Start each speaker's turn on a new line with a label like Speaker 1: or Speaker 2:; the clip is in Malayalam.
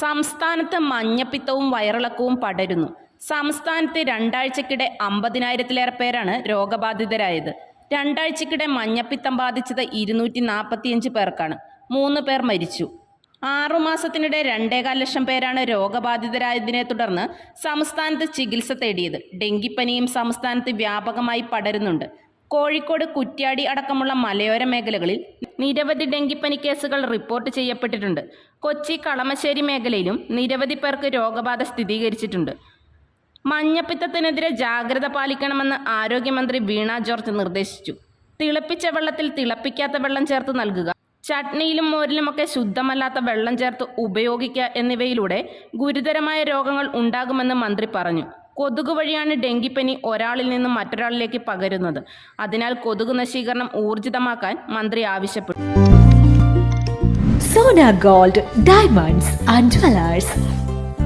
Speaker 1: സംസ്ഥാനത്ത് മഞ്ഞപ്പിത്തവും വയറിളക്കവും പടരുന്നു. സംസ്ഥാനത്ത് രണ്ടാഴ്ചക്കിടെ അമ്പതിനായിരത്തിലേറെ പേരാണ് രോഗബാധിതരായത്. രണ്ടാഴ്ചക്കിടെ മഞ്ഞപ്പിത്തം ബാധിച്ചത് ഇരുന്നൂറ്റി നാൽപ്പത്തിയഞ്ച് പേർക്കാണ്. മൂന്ന് പേർ മരിച്ചു. ആറുമാസത്തിനിടെ രണ്ടേകാൽ ലക്ഷം പേരാണ് രോഗബാധിതരായതിനെ തുടർന്ന് സംസ്ഥാനത്ത് ചികിത്സ തേടിയത്. ഡെങ്കിപ്പനിയും സംസ്ഥാനത്ത് വ്യാപകമായി പടരുന്നുണ്ട്. കോഴിക്കോട് കുറ്റ്യാടി അടക്കമുള്ള മലയോര മേഖലകളിൽ നിരവധി ഡെങ്കിപ്പനി കേസുകൾ റിപ്പോർട്ട് ചെയ്യപ്പെട്ടിട്ടുണ്ട്. കൊച്ചി കളമശ്ശേരി മേഖലയിലും നിരവധി പേർക്ക് രോഗബാധ സ്ഥിരീകരിച്ചിട്ടുണ്ട്. മഞ്ഞപ്പിത്തത്തിനെതിരെ ജാഗ്രത പാലിക്കണമെന്ന് ആരോഗ്യമന്ത്രി വീണ ജോർജ് നിർദ്ദേശിച്ചു. തിളപ്പിച്ച വെള്ളത്തിൽ തിളപ്പിക്കാത്ത വെള്ളം ചേർത്ത് നൽകുക ചട്നിയിലും മോരിലുമൊക്കെ ശുദ്ധമല്ലാത്ത വെള്ളം ചേർത്ത് ഉപയോഗിക്കുക എന്നിവയിലൂടെ ഗുരുതരമായ രോഗങ്ങൾ ഉണ്ടാകുമെന്ന് മന്ത്രി പറഞ്ഞു. കൊതുക് വഴിയാണ് ഡെങ്കിപ്പനി ഒരാളിൽ നിന്നും മറ്റൊരാളിലേക്ക് പകരുന്നത്. അതിനാൽ കൊതുക് നശീകരണം ഊർജിതമാക്കാൻ മന്ത്രി ആവശ്യപ്പെട്ടു.
Speaker 2: Sona gold diamonds and jewellers